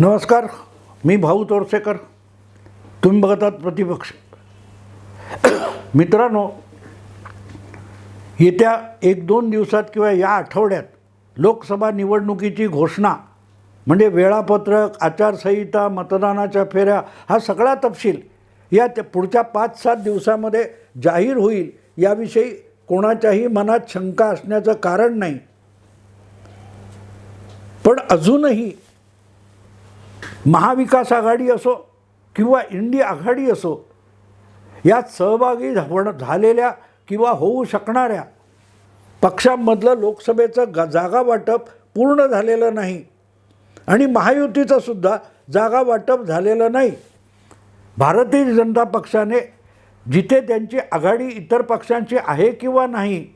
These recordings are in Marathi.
नमस्कार मी भाऊ तोरसेकर. तुम्ही बघत आहात प्रतिपक्ष. मित्रांनो येत्या एक दोन दिवसात किंवा या आठवड्यात लोकसभा निवडणुकीची घोषणा म्हणजे वेळापत्रक आचारसंहिता मतदानाच्या फेऱ्या हा सगळा तपशील या त्या पुढच्या पाच सात दिवसामध्ये जाहीर होईल याविषयी कोणाच्याही मनात शंका असण्याचं कारण नाही. पण अजूनही महाविकास आघाडी असो किंवा इंडी आघाडी असो यात सहभागी होण झालेल्या किंवा होऊ शकणाऱ्या पक्षांमधलं लोकसभेचं ग जागा वाटप पूर्ण झालेलं नाही आणि महायुतीचं सुद्धा जागा वाटप झालेलं नाही. भारतीय जनता पक्षाने जिथे त्यांची आघाडी इतर पक्षांची आहे किंवा नाही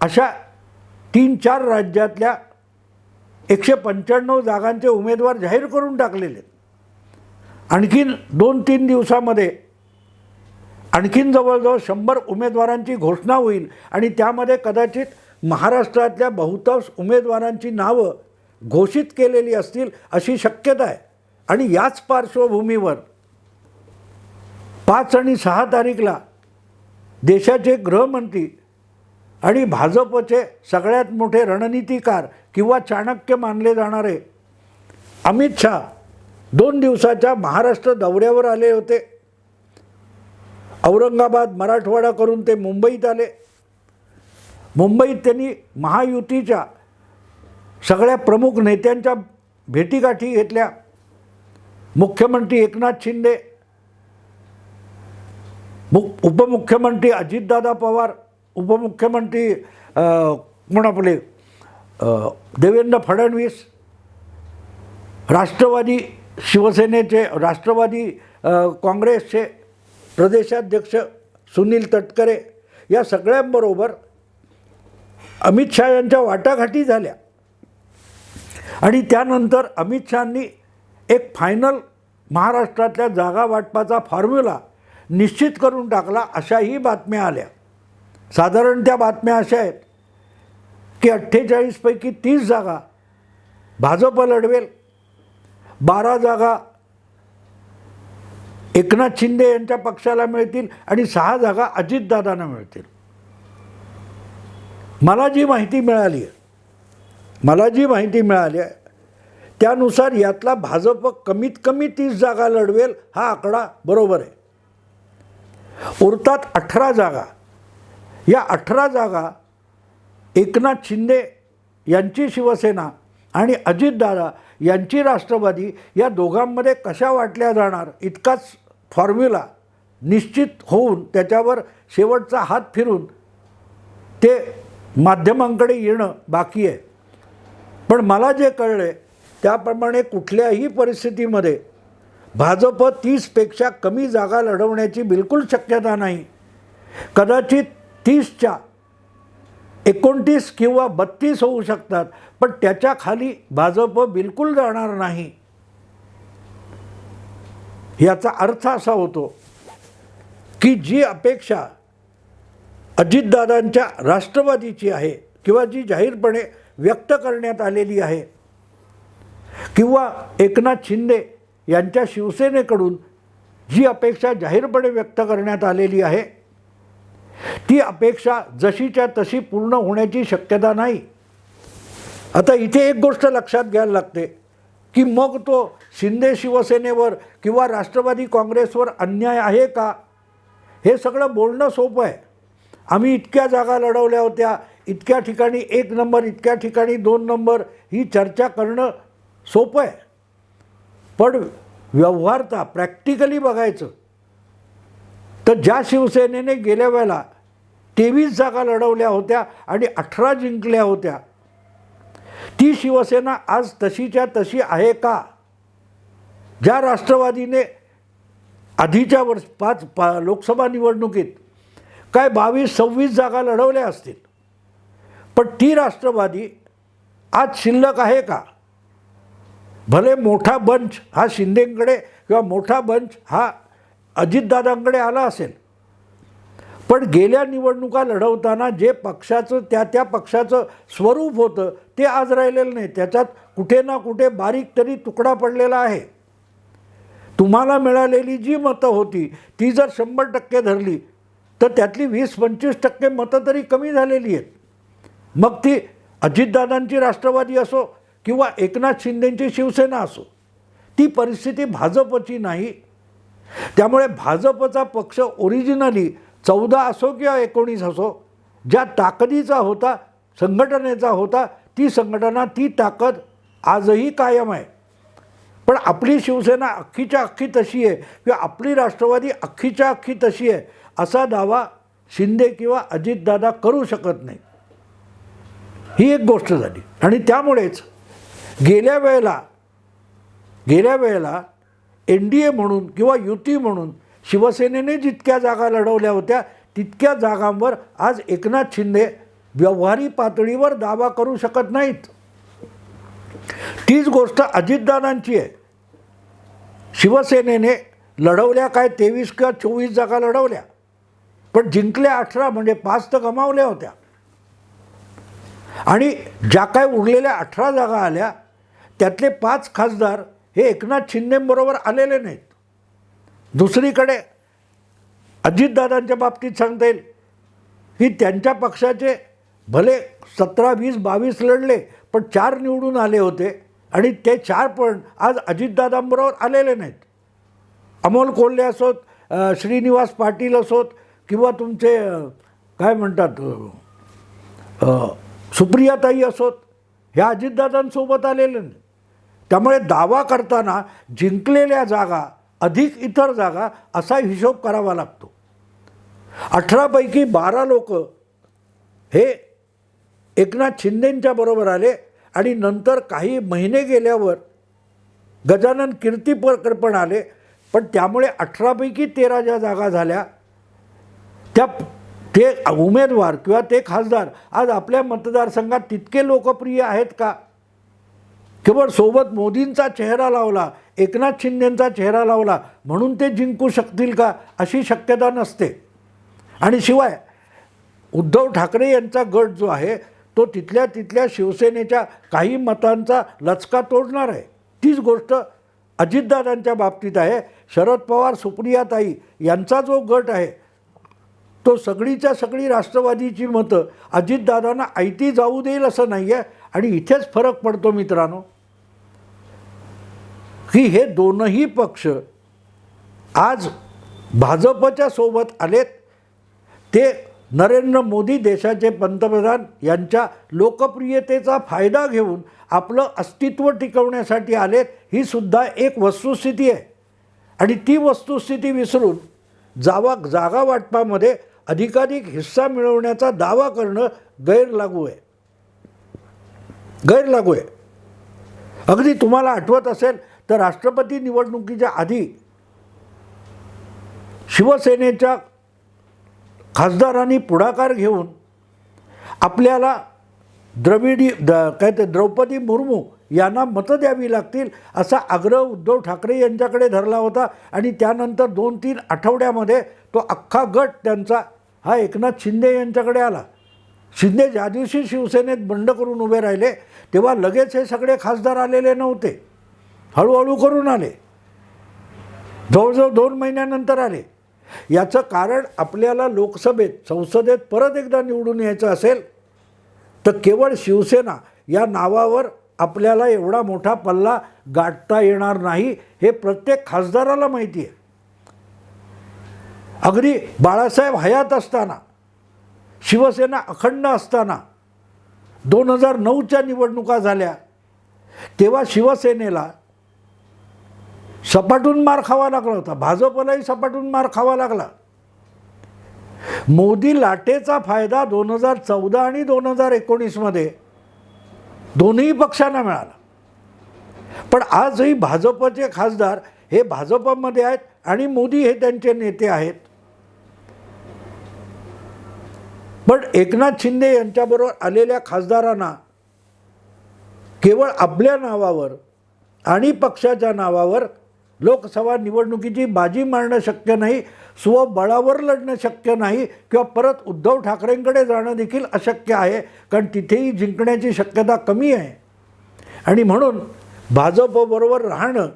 अशा तीन चार राज्यातल्या एकशे पंच्याण्णव जागांचे उमेदवार जाहीर करून टाकलेले आहेत. आणखीन दोन तीन दिवसामध्ये आणखीन जवळजवळ शंभर उमेदवारांची घोषणा होईल आणि त्यामध्ये कदाचित महाराष्ट्रातल्या बहुतांश उमेदवारांची नावं घोषित केलेली असतील अशी शक्यता आहे. आणि याच पार्श्वभूमीवर पाच आणि सहा तारीखला देशाचे गृहमंत्री आणि भाजपचे सगळ्यात मोठे रणनीतिकार किंवा चाणक्य मानले जाणारे अमित शहा दोन दिवसाच्या महाराष्ट्र दौऱ्यावर आले होते. औरंगाबाद मराठवाडा करून ते मुंबईत आले. मुंबईत त्यांनी महायुतीच्या सगळ्या प्रमुख नेत्यांच्या भेटीगाठी घेतल्या. मुख्यमंत्री एकनाथ शिंदे मुख उपमुख्यमंत्री अजितदादा पवार उपमुख्यमंत्री कोण आपले? देवेंद्र फडणवीस राष्ट्रवादी शिवसेनेचे राष्ट्रवादी काँग्रेसचे प्रदेशाध्यक्ष सुनील तटकरे या सगळ्यांबरोबर अमित शहा यांच्या वाटाघाटी झाल्या. आणि त्यानंतर अमित शहानी एक फायनल महाराष्ट्रातल्या जागा वाटपाचा फॉर्म्युला निश्चित करून टाकला अशाही बातम्या आल्या. साधारण त्या बातम्या अशा आहेत की अठ्ठेचाळीसपैकी तीस जागा भाजप लढवेल. बारा जागा एकनाथ शिंदे यांच्या पक्षाला मिळतील आणि सहा जागा अजितदादांना मिळतील. मला जी माहिती मिळाली आहे मला जी माहिती मिळाली आहे त्यानुसार यातला भाजप कमीत कमी तीस जागा लढवेल हा आकडा बरोबर आहे. उरतात अठरा जागा. या अठरा जागा एकनाथ शिंदे यांची शिवसेना आणि अजितदादा यांची राष्ट्रवादी या दोघांमध्ये कशा वाटल्या जाणार इतकाच फॉर्म्युला निश्चित होऊन त्याच्यावर शेवटचा हात फिरून ते माध्यमांकडे येणं बाकी आहे. पण मला जे कळलं आहे त्याप्रमाणे कुठल्याही परिस्थितीमध्ये भाजप तीसपेक्षा कमी जागा लढवण्याची बिलकुल शक्यता नाही. कदाचित तीसच्या एकोणतीस किंवा बत्तीस होऊ शकतात पण त्याच्याखाली भाजप बिलकुल जाणार नाही. याचा अर्थ असा होतो की जी अपेक्षा अजितदादांच्या राष्ट्रवादीची आहे किंवा जी जाहीरपणे व्यक्त करण्यात आलेली आहे किंवा एकनाथ शिंदे यांच्या शिवसेनेकडून जी अपेक्षा जाहीरपणे व्यक्त करण्यात आलेली आहे ती अपेक्षा जशीच्या तशी पूर्ण होण्याची शक्यता नाही. आता इथे एक गोष्ट लक्षात घ्यायला लागते की मग तो शिंदे शिवसेनेवर किंवा राष्ट्रवादी काँग्रेसवर अन्याय आहे का? हे सगळं बोलणं सोपं आहे. आम्ही इतक्या जागा लढवल्या होत्या इतक्या ठिकाणी एक नंबर इतक्या ठिकाणी दोन नंबर ही चर्चा करणं सोपं आहे. पण व्यवहारता प्रॅक्टिकली बघायचं. तर ज्या शिवसेनेने गेल्या वेळेला तेवीस जागा लढवल्या होत्या आणि अठरा जिंकल्या होत्या. ती शिवसेना आज तशीच्या तशी आहे का? ज्या राष्ट्रवादीने आधीच्या वर्ष पाच पा लोकसभा निवडणुकीत काय बावीस सव्वीस जागा लढवल्या असतील पण ती राष्ट्रवादी आज शिल्लक आहे का? भले मोठा बंच हा शिंदेकडे किंवा मोठा बंच हा अजितदादांकडे आला असेल पण गेल्या निवडणुका लढवताना जे पक्षाचं त्या त्या पक्षाचं स्वरूप होतं ते आज राहिलेलं नाही. त्याच्यात कुठे ना कुठे बारीक तरी तुकडा पडलेला आहे. तुम्हाला मिळालेली जी मतं होती ती जर शंभर टक्के धरली तर त्यातली वीस पंचवीस टक्के मतं तरी कमी झालेली आहेत. मग ती अजितदादांची राष्ट्रवादी असो किंवा एकनाथ शिंदेंची शिवसेना असो ती परिस्थिती भाजपची नाही. त्यामुळे भाजपचा पक्ष ओरिजिनली चौदा असो किंवा एकोणीस असो ज्या ताकदीचा होता संघटनेचा होता ती संघटना ती ताकद आजही कायम आहे. पण आपली शिवसेना अख्खीच्या अख्खी तशी आहे किंवा आपली राष्ट्रवादी अख्खीच्या अख्खी तशी आहे असा दावा शिंदे किंवा अजितदादा करू शकत नाही. ही एक गोष्ट झाली. आणि त्यामुळेच गेल्या वेळेला गेल्या वेळेला एन डी ए म्हणून किंवा युती म्हणून शिवसेनेने जितक्या जागा लढवल्या होत्या तितक्या जागांवर आज एकनाथ शिंदे व्यवहारी पातळीवर दावा करू शकत नाहीत. तीच गोष्ट अजितदादांची आहे. शिवसेनेने लढवल्या काय तेवीस किंवा चोवीस जागा लढवल्या. पण जिंकल्या अठरा म्हणजे पाच तर गमावल्या होत्या. आणि ज्या काय उरलेल्या अठरा जागा आल्या त्यातले पाच खासदार हे एकनाथ शिंदेबरोबर आलेले नाहीत. दुसरीकडे अजितदादांच्या बाबतीत सांगता येईल की त्यांच्या पक्षाचे भले सतरा वीस बावीस लढले पण चार निवडून आले होते आणि ते चार पण आज अजितदादांबरोबर आलेले नाहीत. अमोल कोल्हे असोत श्रीनिवास पाटील असोत किंवा तुमचे काय म्हणतात सुप्रियाताई असोत ह्या अजितदादांसोबत आलेले नाही त्यामुळे दावा करताना जिंकलेल्या जागा अधिक इतर जागा असा हिशोब करावा लागतो. अठरापैकी बारा लोक हे एकनाथ शिंदेंच्या बरोबर आले आणि नंतर काही महिने गेल्यावर गजानन कीर्तीपरकर पण आले. पण त्यामुळे अठरापैकी तेरा ज्या जागा झाल्या त्या ते उमेदवार किंवा ते खासदार आज आपल्या मतदारसंघात तितके लोकप्रिय आहेत का? केवळ सोबत मोदींचा चेहरा लावला एकनाथ शिंदेंचा चेहरा लावला म्हणून ते जिंकू शकतील का अशी शक्यता नसते. आणि शिवाय उद्धव ठाकरे यांचा गट जो आहे तो तिथल्या तिथल्या शिवसेनेच्या काही मतांचा लचका तोडणार आहे. तीच गोष्ट अजितदादांच्या बाबतीत आहे. शरद पवार सुप्रियाताई यांचा जो गट आहे तो सगळीच्या सगळी राष्ट्रवादीची मतं अजितदादांना आयती जाऊ देईल असं नाही आहे आणि इथेच फरक पडतो मित्रांनो. की हे दोनही पक्ष आज भाजपच्या सोबत आलेत. ते नरेंद्र मोदी देशाचे पंतप्रधान यांच्या लोकप्रियतेचा फायदा घेऊन आपलं अस्तित्व टिकवण्यासाठी आलेत ही सुद्धा एक वस्तुस्थिती आहे. आणि ती वस्तुस्थिती विसरून जावा जागा वाटपामध्ये अधिकाधिक हिस्सा मिळवण्याचा दावा करणं गैरलागू आहे. गैरलागू आहे. अगदी तुम्हाला आठवत असेल तर राष्ट्रपती निवडणुकीच्या आधी शिवसेनेच्या खासदारांनी पुढाकार घेऊन आपल्याला द्रविडी द काय ते द्रौपदी मुर्मू यांना मतं द्यावी लागतील असा आग्रह उद्धव ठाकरे यांच्याकडे धरला होता. आणि त्यानंतर दोन तीन आठवड्यामध्ये तो अख्खा गट त्यांचा हा एकनाथ शिंदे यांच्याकडे आला. शिंदे ज्या दिवशी शिवसेनेत बंड करून उभे राहिले तेव्हा लगेच हे सगळे खासदार आलेले नव्हते. हळूहळू करून आले. जवळजवळ दोन महिन्यानंतर आले. याचं कारण आपल्याला लोकसभेत संसदेत परत एकदा निवडून यायचं असेल तर केवळ शिवसेना या नावावर आपल्याला एवढा मोठा पल्ला गाठता येणार नाही हे प्रत्येक खासदाराला माहिती आहे. अगदी बाळासाहेब हयात असताना शिवसेना अखंड असताना दोन हजार नऊच्या निवडणुका झाल्या तेव्हा शिवसेनेला सपाटून मार खावा लागला होता. भाजपलाही सपाटून मार खावा लागला. मोदी लाटेचा फायदा दोन हजार चौदा आणि दोन हजार एकोणीसमध्ये दोन्ही पक्षांना मिळाला. पण आजही भाजपचे खासदार हे भाजपमध्ये आहेत आणि मोदी हे त्यांचे नेते आहेत. पण एकनाथ शिंदे यांच्याबरोबर आलेल्या खासदारांना केवळ आपल्या नावावर आणि पक्षाच्या नावावर लोकसभा निवडणुकीची बाजी मारणं शक्य नाही स्वबळावर लढणं शक्य नाही किंवा परत उद्धव ठाकरेंकडे जाणं देखील अशक्य आहे कारण तिथेही जिंकण्याची शक्यता कमी आहे. आणि म्हणून भाजपबरोबर राहणं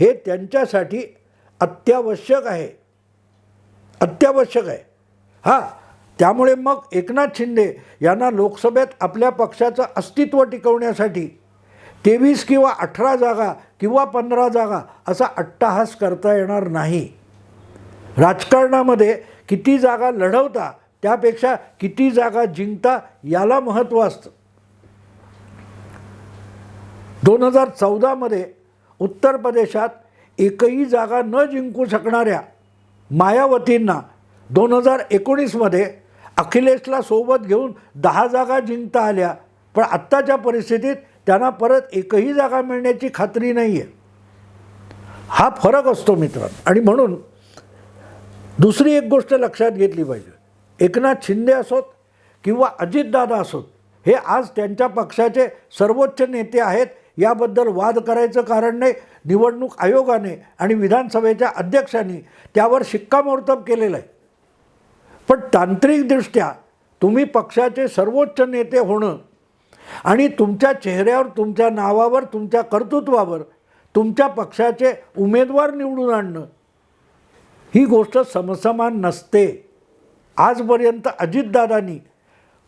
हे त्यांच्यासाठी अत्यावश्यक आहे. अत्यावश्यक आहे. हां त्यामुळे मग एकनाथ शिंदे यांना लोकसभेत आपल्या पक्षाचं अस्तित्व टिकवण्यासाठी तेवीस किंवा अठरा जागा किंवा पंधरा जागा असा अट्टाहास करता येणार नाही. राजकारणामध्ये किती जागा लढवता त्यापेक्षा किती जागा जिंकता याला महत्त्व असतं. दोन हजार चौदामध्ये उत्तर प्रदेशात एकही जागा न जिंकू शकणाऱ्या मायावतींना दोन हजार एकोणीसमध्ये अखिलेशला सोबत घेऊन दहा जागा जिंकता आल्या. पण आत्ताच्या परिस्थितीत त्यांना परत एकही जागा मिळण्याची खात्री नाही आहे हा फरक असतो मित्रांनो. आणि म्हणून दुसरी एक गोष्ट लक्षात घेतली पाहिजे. एकनाथ शिंदे असोत किंवा अजितदादा असोत हे आज त्यांच्या पक्षाचे सर्वोच्च नेते आहेत याबद्दल वाद करायचं कारण नाही. निवडणूक आयोगाने आणि विधानसभेच्या अध्यक्षांनी त्यावर शिक्कामोर्तब केलेलं आहे. पण तांत्रिकदृष्ट्या तुम्ही पक्षाचे सर्वोच्च नेते होणं आणि तुमच्या चेहऱ्यावर तुमच्या नावावर तुमच्या कर्तृत्वावर तुमच्या पक्षाचे उमेदवार निवडून आणणं ही गोष्ट समसमान नसते. आजपर्यंत अजितदादांनी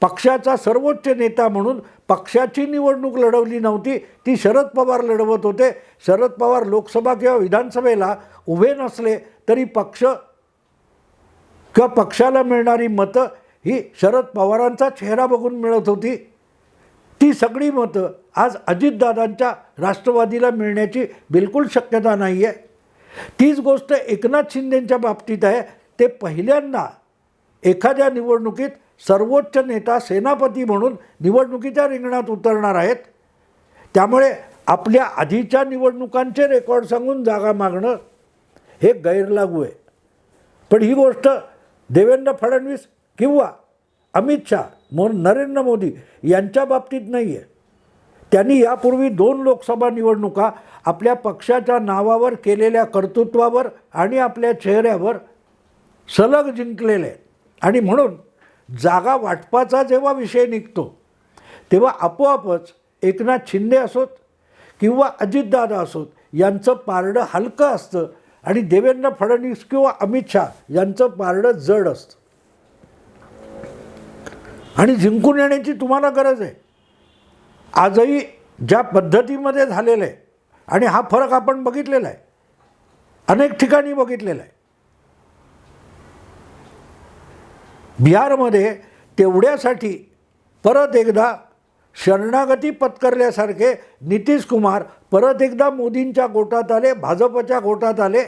पक्षाचा सर्वोच्च नेता म्हणून पक्षाची निवडणूक लढवली नव्हती. ती शरद पवार लढवत होते. शरद पवार लोकसभा किंवा विधानसभेला उभे नसले तरी पक्ष किंवा पक्षाला मिळणारी मतं ही शरद पवारांचा चेहरा बघून मिळत होती. ती सगळी मतं आज अजितदादांच्या राष्ट्रवादीला मिळण्याची बिलकुल शक्यता नाही आहे तीच गोष्ट एकनाथ शिंदेंच्या बाबतीत आहे. ते पहिल्यांदा एखाद्या निवडणुकीत सर्वोच्च नेता सेनापती म्हणून निवडणुकीच्या रिंगणात उतरणार आहेत. त्यामुळे आपल्या आधीच्या निवडणुकांचे रेकॉर्ड सांगून जागा मागणं हे गैरलागू आहे. पण ही गोष्ट देवेंद्र फडणवीस किंवा अमित शहा म्हणून नरेंद्र मोदी यांच्या बाबतीत नाही आहे त्यांनी यापूर्वी दोन लोकसभा निवडणुका आपल्या पक्षाच्या नावावर केलेल्या कर्तृत्वावर आणि आपल्या चेहऱ्यावर सलग जिंकलेले. आणि म्हणून जागा वाटपाचा जेव्हा विषय निघतो तेव्हा आपोआपच एकनाथ शिंदे असोत किंवा अजितदादा असोत यांचं पारडं हलकं असतं आणि देवेंद्र फडणवीस किंवा अमित शहा यांचं पारडं जड असतं. आणि जिंकून येण्याची तुम्हाला गरज आहे. आजही ज्या पद्धतीमध्ये झालेलं आहे आणि हा फरक आपण बघितलेला आहे अनेक ठिकाणी बघितलेला आहे. बिहारमध्ये तेवढ्यासाठी परत एकदा शरणागती पत्करल्यासारखे नितीश कुमार परत एकदा मोदींच्या गोटात आले भाजपच्या गोटात आले.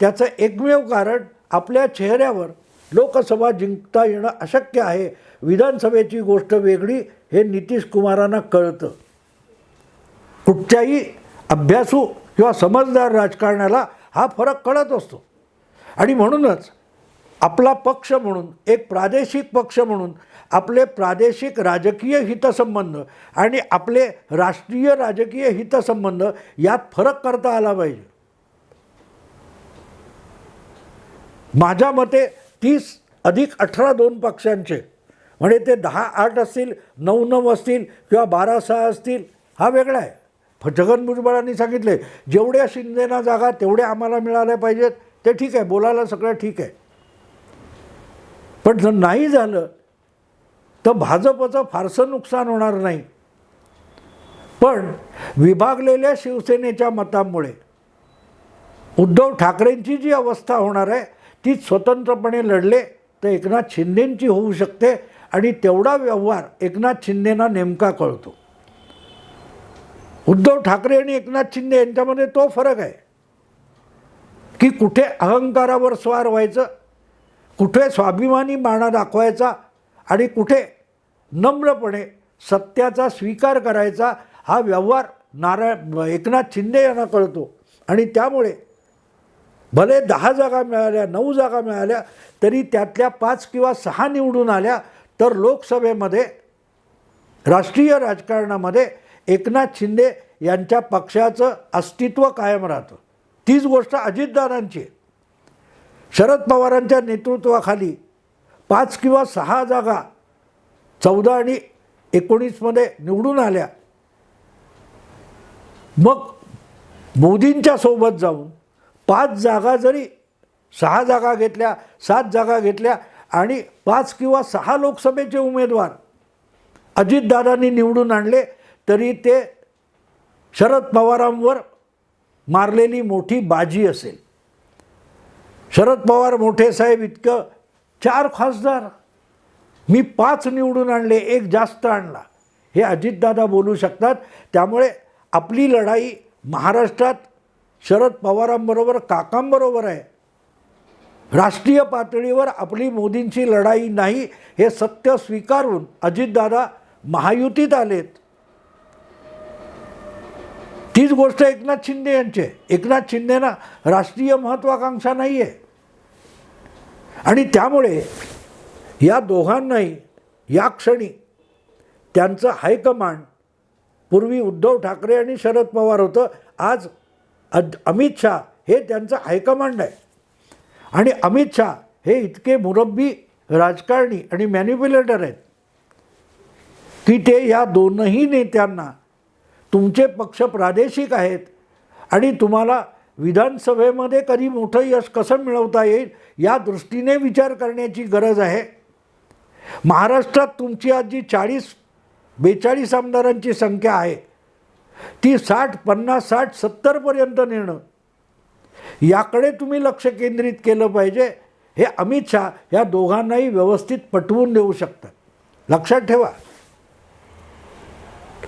त्याचं एकमेव कारण आपल्या चेहऱ्यावर लोकसभा जिंकता येणं अशक्य आहे विधानसभेची गोष्ट वेगळी हे नितीश कुमारांना कळतं. कुठच्याही अभ्यासू किंवा समजदार राजकारणाला हा फरक कळत असतो. आणि म्हणूनच आपला पक्ष म्हणून एक प्रादेशिक पक्ष म्हणून आपले प्रादेशिक राजकीय हितसंबंध आणि आपले राष्ट्रीय राजकीय हितसंबंध यात फरक करता आला पाहिजे. माझ्या मते तीस अधिक अठरा दोन पक्षांचे म्हणजे ते दहा आठ असतील नऊ नऊ असतील किंवा बारा सहा असतील हा वेगळा आहे. फ- भुजबळांनी सांगितले जेवढ्या शिंदेना जागा तेवढ्या आम्हाला मिळाल्या पाहिजेत ते ठीक आहे बोलायला सगळं ठीक आहे. पण जर नाही झालं तर भाजपचं फारसं नुकसान होणार नाही. पण विभागलेल्या शिवसेनेच्या मतामुळे उद्धव ठाकरेंची जी अवस्था होणार आहे ती स्वतंत्रपणे लढले तर एकनाथ शिंदेंची होऊ शकते आणि तेवढा व्यवहार एकनाथ शिंदेना नेमका कळतो. उद्धव ठाकरे आणि एकनाथ शिंदे यांच्यामध्ये तो फरक आहे. की कुठे अहंकारावर स्वार व्हायचं कुठे स्वाभिमानी बाणा दाखवायचा आणि कुठे नम्रपणे सत्याचा स्वीकार करायचा हा व्यवहार नारायण एकनाथ शिंदे यांना कळतो. आणि त्यामुळे भले दहा जागा मिळाल्या नऊ जागा मिळाल्या तरी त्यातल्या पाच किंवा सहा निवडून आल्या तर लोकसभेमध्ये राष्ट्रीय राजकारणामध्ये एकनाथ शिंदे यांच्या पक्षाचं अस्तित्व कायम राहतं. तीच गोष्ट अजितदादांची शरद पवारांच्या नेतृत्वाखाली पाच किंवा सहा जागा चौदा आणि एकोणीसमध्ये निवडून आल्या. मग मोदींच्या सोबत जाऊन पाच जागा जरी सहा जागा घेतल्या सात जागा घेतल्या आणि पाच किंवा सहा लोकसभेचे उमेदवार अजितदादांनी निवडून आणले तरी ते शरद पवारांवर मारलेली मोठी बाजी असेल. शरद पवार मोठे साहेब इतकं चार खासदार. मी पाच निवडून आणले एक जास्त आणला. हे अजितदादा बोलू शकतात. त्यामुळे आपली लढाई महाराष्ट्रात शरद पवारांबरोबर काकांबरोबर आहे. राष्ट्रीय पातळीवर आपली मोदींची लढाई नाही हे सत्य स्वीकारून अजितदादा महायुतीत आलेत. तीच गोष्ट एकनाथ शिंदे यांची. आहे. एकनाथ शिंदेना राष्ट्रीय महत्त्वाकांक्षा नाही आहे आणि त्यामुळे या दोघांनाही या क्षणी त्यांचं हायकमांड पूर्वी उद्धव ठाकरे आणि शरद पवार होतं आज अद अमित शहा हे त्यांचं हायकमांड आहे. आणि अमित शहा हे इतके मुरब्बी राजकारणी आणि मॅन्युप्युलेटर आहेत की ते या दोनही नेत्यांना तुमचे पक्ष प्रादेशिक आहेत आणि तुम्हाला विधानसभेमध्ये कधी मोठं यश कसं मिळवता येईल या दृष्टीने विचार करण्याची गरज आहे. महाराष्ट्रात तुमची आज जी चाळीस बेचाळीस आमदारांची संख्या आहे ती साठ पन्नास साठ सत्तरपर्यंत नेणं याकडे तुम्ही लक्ष केंद्रित केलं पाहिजे. हे अमित शहा या दोघांनाही व्यवस्थित पटवून देऊ शकतात. लक्षात ठेवा.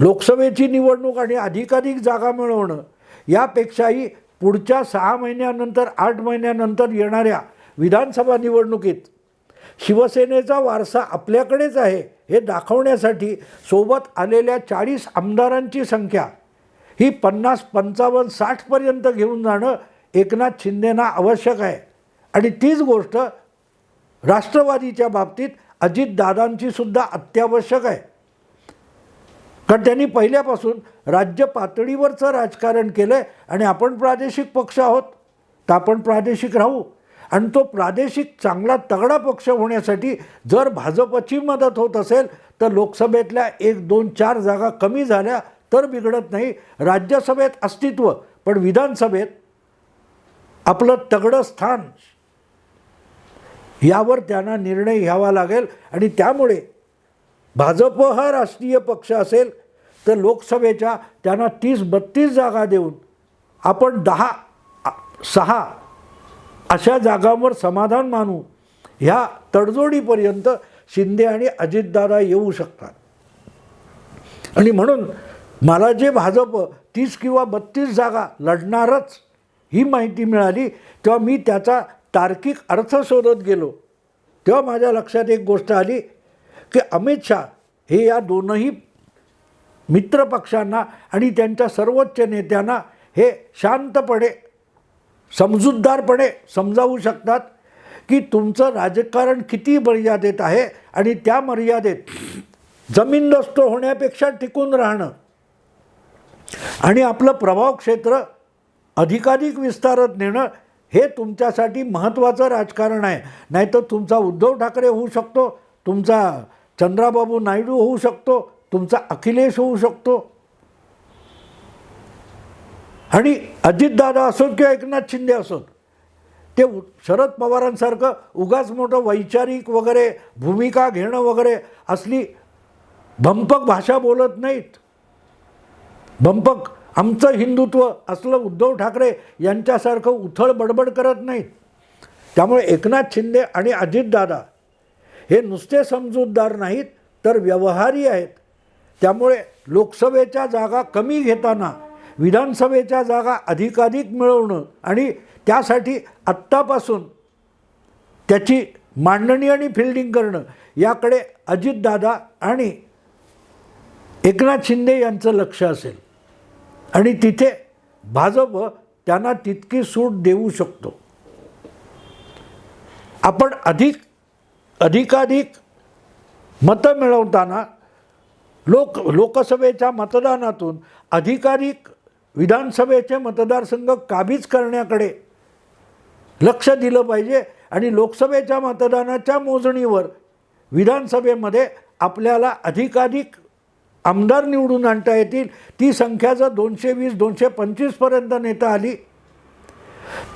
लोकसभेची निवडणूक आणि अधिकाधिक जागा मिळवणं यापेक्षाही पुढच्या सहा महिन्यानंतर आठ महिन्यानंतर येणाऱ्या विधानसभा निवडणुकीत शिवसेनेचा वारसा आपल्याकडेच आहे हे दाखवण्यासाठी सोबत आलेल्या चाळीस आमदारांची संख्या ही पन्नास पंचावन्न साठपर्यंत घेऊन जाणं एकनाथ शिंदेना आवश्यक आहे. आणि तीच गोष्ट राष्ट्रवादीच्या बाबतीत अजितदादांची सुद्धा अत्यावश्यक आहे. कारण त्यांनी पहिल्यापासून राज्य पातळीवरचं राजकारण केलं आहे आणि आपण प्रादेशिक पक्ष आहोत तर आपण प्रादेशिक राहू. आणि तो प्रादेशिक चांगला तगडा पक्ष होण्यासाठी जर भाजपची मदत होत असेल तर लोकसभेतल्या एक दोन चार जागा कमी झाल्या तर बिघडत नाही. राज्यसभेत अस्तित्व पण विधानसभेत आपलं तगडं स्थान. यावर त्यांना निर्णय घ्यावा लागेल आणि त्यामुळे भाजप हा राष्ट्रीय पक्ष असेल तर लोकसभेच्या त्यांना तीस बत्तीस जागा देऊन आपण दहा सहा अशा जागांवर समाधान मानू ह्या तडजोडीपर्यंत शिंदे आणि अजितदादा येऊ शकतात. आणि म्हणून मला जे भाजप तीस किंवा बत्तीस जागा लढणारच ही माहिती मिळाली तेव्हा मी त्याचा तार्किक अर्थ शोधत गेलो. तेव्हा माझ्या लक्षात एक गोष्ट आली की अमित शहा हे या दोनही मित्रपक्षांना आणि त्यांच्या सर्वोच्च नेत्यांना हे शांतपणे समजूतदारपणे समजावू शकतात की तुमचं राजकारण किती मर्यादेत आहे आणि त्या मर्यादेत जमीनदस्त होण्यापेक्षा टिकून राहणं आणि आपलं प्रभाव क्षेत्र अधिकाधिक विस्तारत नेणं हे तुमच्यासाठी महत्त्वाचं राजकारण आहे. नाहीतर तुमचा उद्धव ठाकरे होऊ शकतो तुमचा चंद्राबाबू नायडू होऊ शकतो तुमचा अखिलेश होऊ शकतो. आणि अजितदादा असोत किंवा एकनाथ शिंदे असोत ते शरद पवारांसारखं उगाच मोठं वैचारिक वगैरे भूमिका घेणं वगैरे असली भंपक भाषा बोलत नाहीत. भंपक आमचं हिंदुत्व असलं उद्धव ठाकरे यांच्यासारखं उथळ बडबड करत नाहीत. त्यामुळे एकनाथ शिंदे आणि अजितदादा हे नुसते समजूतदार नाहीत तर व्यवहारी आहेत. त्यामुळे लोकसभेच्या जागा कमी घेताना विधानसभेच्या जागा अधिकाधिक मिळवणं आणि त्यासाठी आत्तापासून त्याची मांडणी आणि फिल्डिंग करणं याकडे अजितदादा आणि एकनाथ शिंदे यांचं लक्ष असेल. आणि तिथे भाजप त्यांना तितकी सूट देऊ शकतो. आपण अधिक अधिकाधिक मतं मिळवताना लोक लोकसभेच्या मतदानातून अधिकाधिक विधानसभेचे मतदारसंघ काबीज करण्याकडे लक्ष दिलं पाहिजे आणि लोकसभेच्या मतदानाच्या मोजणीवर विधानसभेमध्ये आपल्याला अधिकाधिक आमदार निवडून आणता येतील. ती संख्या जर दोनशे वीस दोनशे पंचवीसपर्यंत नेता आली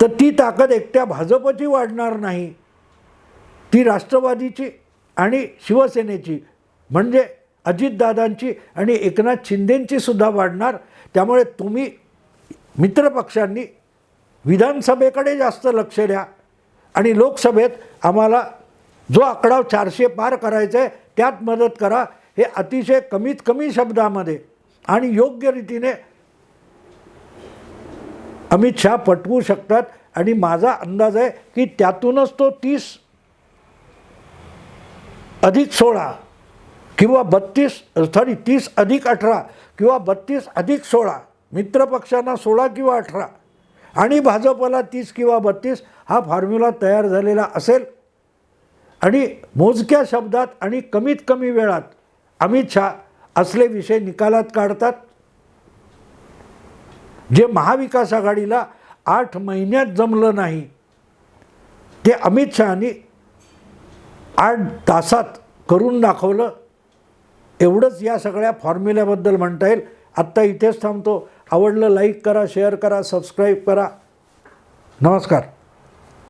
तर ती ताकद एकट्या भाजपची वाढणार नाही. ती राष्ट्रवादीची आणि शिवसेनेची म्हणजे अजितदादांची आणि एकनाथ शिंदेंची सुद्धा वाढणार. त्यामुळे तुम्ही मित्रपक्षांनी विधानसभेकडे जास्त लक्ष द्या आणि लोकसभेत आम्हाला जो आकडा चारशे पार करायचा आहे त्यात मदत करा. हे अतिशय कमीत कमी शब्दामध्ये आणि योग्य रीतीने अमित शहा पटवू शकतात. आणि माझा अंदाज आहे की त्यातूनच तो तीस अधिक सोळा किंवा बत्तीस सॉरी तीस अधिक अठरा किंवा बत्तीस अधिक सोळा मित्रपक्षांना सोळा किंवा अठरा आणि भाजपला तीस किंवा बत्तीस हा फॉर्म्युला तयार झालेला असेल. आणि मोजक्या शब्दात आणि कमीत कमी वेळात अमित शहा असले विषय निकालात काढतात जे महाविकास आघाडीला आठ महिन्यात जमलं नाही ते अमित शहानी आठ तासात करून दाखवलं. एवढंच या सगळ्या फॉर्म्युल्याबद्दल म्हणता येईल. आत्ता इथेच थांबतो. आवडलं लाईक करा शेअर करा सबस्क्राईब करा. नमस्कार.